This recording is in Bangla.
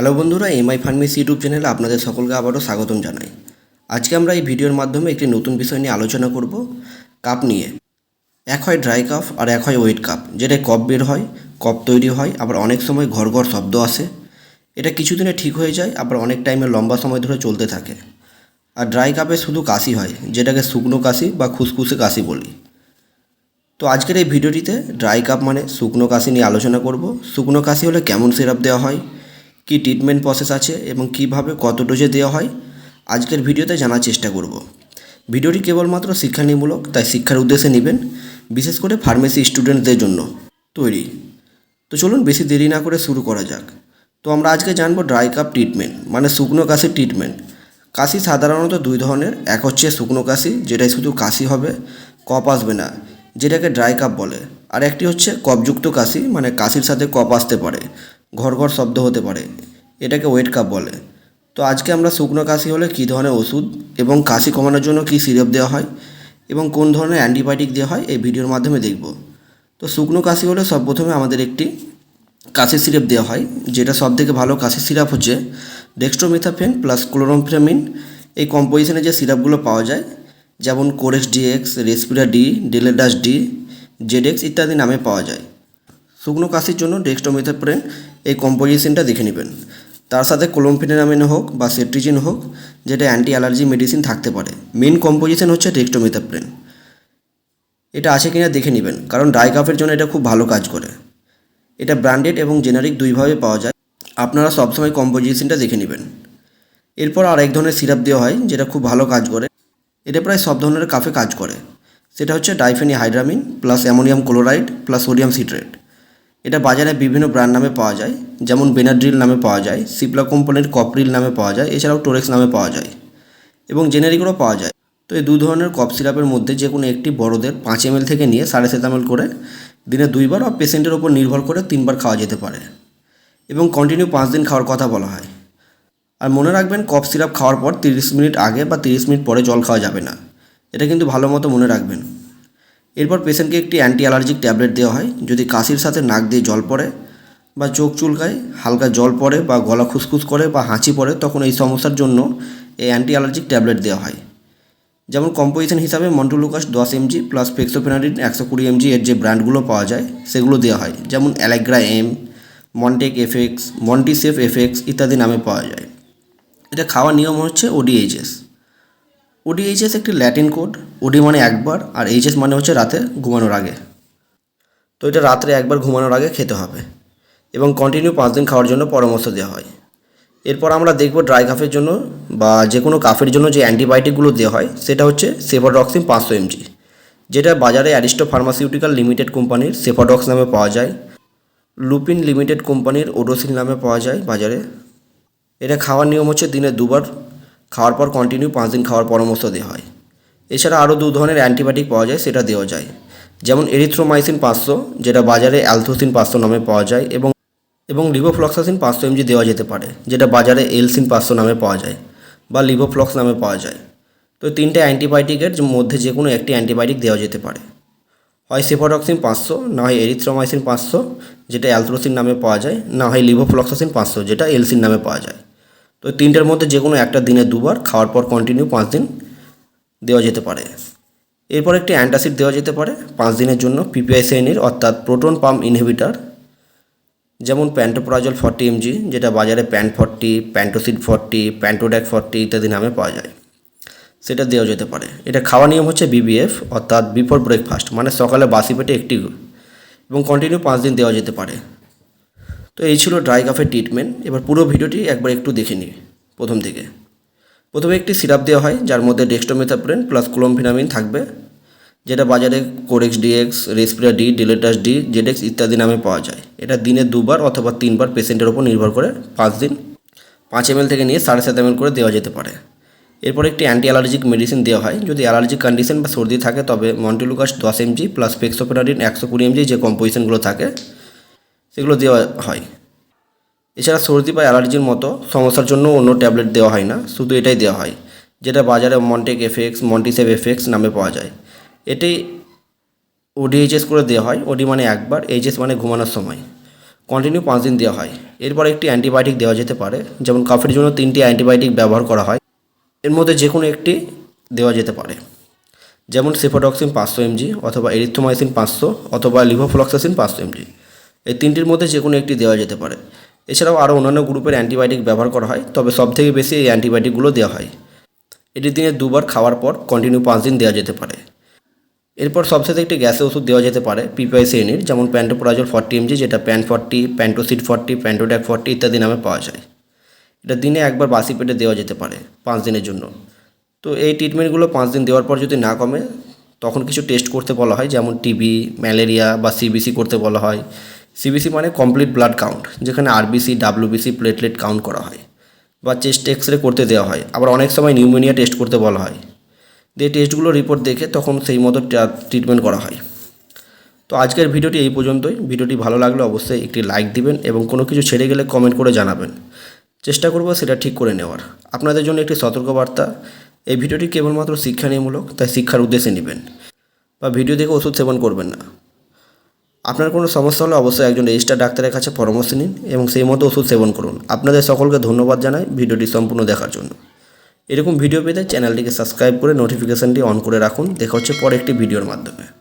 হ্যালো বন্ধুরা, এমআই ফার্মেসি ইউটিউব চ্যানেলে আপনাদের সকলকে আবারও স্বাগতম জানাই। আজকে আমরা এই ভিডিওর মাধ্যমে একটি নতুন বিষয় নিয়ে আলোচনা করব, কাপ নিয়ে। এক হয় ড্রাই কাপ আর এক হয় ওয়েট কাপ, যেটা কপ বের হয়, কপ তৈরি হয়, আবার অনেক সময় ঘর ঘর শব্দ আসে। এটা কিছুদিনে ঠিক হয়ে যায়, আবার অনেক টাইমে লম্বা সময় ধরে চলতে থাকে। আর ড্রাই কাপে শুধু কাশি হয়, যেটাকে শুকনো কাশি বা খুসখুসে কাশি বলি। তো আজকের এই ভিডিওটিতে ড্রাই কাপ মানে শুকনো কাশি নিয়ে আলোচনা করব। শুকনো কাশি হলে কেমন সিরাপ দেওয়া হয় কী ট্রিটমেন্ট প্রসেস আছে এবং কীভাবে কত ডোজে দেওয়া হয়, আজকের ভিডিওতে জানার চেষ্টা করব। ভিডিওটি কেবলমাত্র শিক্ষানীমূলক তাই শিক্ষার উদ্দেশ্যে নেবেন, বিশেষ করে ফার্মেসি স্টুডেন্টদের জন্য তৈরি। তো চলুন বেশি দেরি না করে শুরু করা যাক। তো আমরা আজকে জানব ড্রাই কাপ ট্রিটমেন্ট মানে শুকনো কাশির ট্রিটমেন্ট কাশি সাধারণত দুই ধরনের, এক হচ্ছে শুকনো কাশি যেটাই শুধু কাশি হবে, কপ আসবে না, যেটাকে ড্রাই কাপ বলে। আর একটি হচ্ছে কপযুক্ত কাশি মানে কাশির সাথে কপ আসতে পারে, ঘর ঘর শব্দ হতে পারে এটাকে ওয়েট কাপ বলে। তো আজকে আমরা শুকনো কাশি হলে কী ধরনের ওষুধ এবং কাশি কমানোর জন্য কী সিরাপ দেওয়া হয় এবং কোন ধরনের অ্যান্টিবায়োটিক দেওয়া হয় এই ভিডিওর মাধ্যমে দেখব। তো শুকনো কাশি হলে সব প্রথমে আমাদের একটি কাশি সিরাপ দেওয়া হয়, যেটা সব থেকে ভালো কাশি সিরাপ হচ্ছে ডেক্সট্রোমিথাফেন প্লাস ক্লোরোমফ্রেমিন এই কম্পোজিশনে যে সিরাপগুলো পাওয়া যায়, যেমন Corex DX Respira D Deletus D Zedex ইত্যাদি নামে পাওয়া যায়। শুকনো কাশির জন্য ডেক্সটোমিথাপ্রেন এই কম্পোজিশনটা দেখে নেবেন। তার সাথে কোলমফিনামিন হোক বা সেট্রিজিন হোক, যেটা অ্যান্টি অ্যালার্জি মেডিসিন থাকতে পারে। মেন কম্পোজিশন হচ্ছে ডেক্সটোমিথাপ্রেন এটা আছে কিনা দেখে নেবেন, কারণ ড্রাই কাফের জন্য এটা খুব ভালো কাজ করে। এটা ব্র্যান্ডেড এবং জেনারিক দুইভাবে পাওয়া যায়। আপনারা সবসময় কম্পোজিশনটা দেখে নেবেন। এরপর আর এক ধরনের সিরাপ দেওয়া হয়, যেটা খুব ভালো কাজ করে। এটা প্রায় সব ধরনের কাফে কাজ করে। সেটা হচ্ছে diphenhydramine plus ammonium chloride plus sodium citrate এটা বাজারে বিভিন্ন ব্র্যান্ড নামে পাওয়া যায়, যেমন বেনাড্রিল নামে পাওয়া যায় সিপলা কোম্পানির কপরিল নামে পাওয়া যায়, এছাড়াও টোরেক্স নামে পাওয়া যায় এবং জেনারিকও পাওয়া যায়। তো এই দু ধরনের কফ সিরাপের মধ্যে যে কোনো একটি বড়দের পাঁচ এম থেকে নিয়ে সাড়ে সাত এম করে দিনে দুইবার বা পেশেন্টের ওপর নির্ভর করে তিনবার খাওয়া যেতে পারে এবং কন্টিনিউ পাঁচ দিন খাওয়ার কথা বলা হয়। আর মনে রাখবেন কফ সিরাপ খাওয়ার পর তিরিশ মিনিট আগে বা তিরিশ মিনিট পরে জল খাওয়া যাবে না। এটা কিন্তু ভালো মতো মনে রাখবেন। এরপর পেশেন্টকে একটি অ্যান্টি অ্যালার্জিক ট্যাবলেট দেওয়া হয়, যদি কাশির সাথে নাক দিয়ে জল পড়ে বা চোখ চুলকায়, হালকা জল পড়ে বা গলা খুসখুস করে বা হাঁচি পড়ে, তখন এই সমস্যার জন্য এই অ্যান্টি অ্যালার্জিক ট্যাবলেট দেওয়া হয়। যেমন কম্পোজিশন হিসাবে মন্টুলুকাস দশ এমজি প্লাস ফেক্সোফেনাডিন একশো কুড়ি এমজি এর যে ব্র্যান্ডগুলো পাওয়া যায়, সেগুলো দেওয়া হয়। যেমন Allegra M, Montek FX Montisef FX ইত্যাদি নামে পাওয়া যায়। এটা খাওয়ার নিয়ম হচ্ছে ওডিএইচএস ওডিএইচএস একটি ল্যাটিন কোড ওডি মানে একবার, আর এইচএস মানে হচ্ছে রাতে ঘুমানোর আগে। তো এটা রাত্রে একবার ঘুমানোর আগে খেতে হবে এবং কন্টিনিউ পাঁচ দিন খাওয়ার জন্য পরামর্শ দেওয়া হয়। এরপর আমরা দেখব ড্রাই কাফের জন্য বা যে কোনো কাফের জন্য যে অ্যান্টিবায়োটিকগুলো দেওয়া হয়, সেটা হচ্ছে সেফাডক্সিন পাঁচশো এমজি যেটা বাজারে অ্যারিস্টো ফার্মাসিউটিক্যাল লিমিটেড কোম্পানির সেফাডক্স নামে পাওয়া যায় লুপিন লিমিটেড কোম্পানির ওডোসিল নামে পাওয়া যায় বাজারে। এটা খাওয়ার নিয়ম হচ্ছে দিনে দুবার খাওয়ার পর কন্টিনিউ পাঁচ দিন খাওয়ার পরামর্শ দেওয়া হয়। এছাড়া আরও দু ধরনের অ্যান্টিবায়োটিক পাওয়া যায়, সেটা দেওয়া যায়। যেমন এরিথ্রোমাইসিন পাঁচশো, যেটা বাজারে অ্যালথোসিন পাঁচশো নামে পাওয়া যায় এবং এবং লিভোফ্লক্সাসিন পাঁচশো এমজি দেওয়া যেতে পারে, যেটা বাজারে এলসিন পাঁচশো নামে পাওয়া যায় বা লিভোফ্লক্স নামে পাওয়া যায়। তো তিনটে অ্যান্টিবায়োটিকের মধ্যে যে কোনো একটি অ্যান্টিবায়োটিক দেওয়া যেতে পারে। হয় সেফাডক্সিন পাঁচশো, না হয় এরিথ্রোমাইসিন পাঁচশো, যেটা অ্যালথ্রোসিন নামে পাওয়া যায়, না হয় লিভোফ্লক্সাসিন পাঁচশো, যেটা এলসিন নামে পাওয়া যায়। তো তিনটের মধ্যে যে কোনো একটা দিনে দুবার খাওয়ার পর কন্টিনিউ পাঁচ দিন দেওয়া যেতে পারে। এরপর একটি অ্যান্টাসিড দেওয়া যেতে পারে পাঁচ দিনের জন্য পিপিআই শ্রেণির, অর্থাৎ প্রোটন পাম্প ইনহিবিটার যেমন প্যান্টোপ্রাজল ফর্টি এমজি যেটা বাজারে Pan forty Pantocid forty Pantodac forty ইত্যাদি নামে পাওয়া যায়। সেটা দেওয়া যেতে পারে। এটা খাওয়া নিয়ম হচ্ছে বিবিএফ অর্থাৎ বিফোর ব্রেকফাস্ট মানে সকালে বাসি পেটে একটি এবং কন্টিনিউ পাঁচ দিন দেওয়া যেতে পারে। তো এই ছিল ড্রাই কাফের ট্রিটমেন্ট এবার পুরো ভিডিওটি একবার একটু দেখে নিই প্রথম থেকে প্রথমে একটি সিরাপ দেওয়া হয়, যার মধ্যে ডেক্সটোমেথাপ্রেন প্লাস ক্লোমফিনামিন থাকবে, যেটা বাজারে Corex DX Respira D Deletus D Zedex ইত্যাদি নামে পাওয়া যায়। এটা দিনে দুবার অথবা তিনবার পেশেন্টের ওপর নির্ভর করে পাঁচ দিন, পাঁচ এম থেকে নিয়ে সাড়ে সাত এম করে দেওয়া যেতে পারে। এরপর একটি অ্যান্টি অ্যালার্জিক মেডিসিন দেওয়া হয়, যদি অ্যালার্জিক কন্ডিশন বা সর্দি থাকে, তবে মন্টিলুকাস দশ এমজি প্লাস ফেক্সোপেনাডিন একশো কুড়ি এমজি যে কম্পোজিশনগুলো থাকে সেগুলো দেওয়া হয়। এছাড়া সর্দি বা অ্যালার্জির মতো সমস্যার জন্য অন্য ট্যাবলেট দেওয়া হয় না, শুধু এটাই দেওয়া হয়, যেটা বাজারে মন্টেক এফেক্স মন্টিসেভ এফেক্স নামে পাওয়া যায়। এটি ওডিএইচএস করে দেওয়া হয় ওডি মানে একবার এইচএস মানে ঘুমানোর সময়। কন্টিনিউ পাঁচ দিন দেওয়া হয়। এরপর একটি অ্যান্টিবায়োটিক দেওয়া যেতে পারে, যেমন কাফের জন্য তিনটি অ্যান্টিবায়োটিক ব্যবহার করা হয়। এর মধ্যে যে কোনো একটি দেওয়া যেতে পারে, যেমন সেফোডক্সিন পাঁচশো এমজি অথবা এরিথ্রোমাইসিন পাঁচশো অথবা লিভোফ্লক্সাসিন পাঁচশো এমজি। এই তিনটির মধ্যে যে কোনো একটি দেওয়া যেতে পারে। এছাড়াও আরও অন্যান্য গ্রুপের অ্যান্টিবায়োটিক ব্যবহার করা হয়, তবে সবথেকে বেশি এই অ্যান্টিবায়োটিকগুলো দেওয়া হয়। এটি দিনে দুবার খাওয়ার পর কন্টিনিউ পাঁচ দিন দেওয়া যেতে পারে। এরপর সবশেষে একটি গ্যাসের ওষুধ দেওয়া যেতে পারে পিপিআই শ্রেণির, যেমন প্যান্টোপোরাজল ফর্টি এমজি যেটা Pan forty Pantocid forty Pantodac forty ইত্যাদি নামে পাওয়া যায়। এটা দিনে একবার বাসি পেটে দেওয়া যেতে পারে পাঁচ দিনের জন্য। তো এই ট্রিটমেন্টগুলো পাঁচ দিন দেওয়ার পর যদি না কমে, তখন কিছু টেস্ট করতে বলা হয়, যেমন টিবি ম্যালেরিয়া বা সিবিসি করতে বলা হয়। সিবিসি মানে কমপ্লিট ব্লাড কাউন্ট যেখানে আরবিসি ডাব্লিউবিসি প্লেটলেট কাউন্ট করা হয় বা চেস্ট এক্স রে করতে দেওয়া হয়। আবার অনেক সময় নিউমোনিয়া টেস্ট করতে বলা হয়। দিয়ে টেস্টগুলো রিপোর্ট দেখে তখন সেই মতো ট্রিটমেন্ট করা হয়। তো আজকের ভিডিওটি এই পর্যন্তই। ভিডিওটি ভালো লাগলে অবশ্যই একটি লাইক দিবেন এবং কোনো কিছু ছেড়ে গেলে কমেন্ট করে জানাবেন। চেষ্টা করব সেটা ঠিক করে নেওয়ার। আপনাদের জন্য একটি সতর্কবার্তা, এই ভিডিওটি কেবলমাত্র শিক্ষানীয়মূলক তাই শিক্ষার উদ্দেশ্যে নেবেন বা ভিডিও দেখে ওষুধ সেবন করবেন না। আপনার কোনো সমস্যা হলে অবশ্যই একজন রেজিস্টার ডাক্তারের কাছে পরামর্শ নিন এবং সেই মতো ওষুধ সেবন করুন। আপনাদের সকলকে ধন্যবাদ জানাই ভিডিওটি সম্পূর্ণ দেখার জন্য। এরকম ভিডিও পেতে চ্যানেলটিকে সাবস্ক্রাইব করে নোটিফিকেশানটি অন করে রাখুন। দেখা হচ্ছে পরে একটি ভিডিওর মাধ্যমে।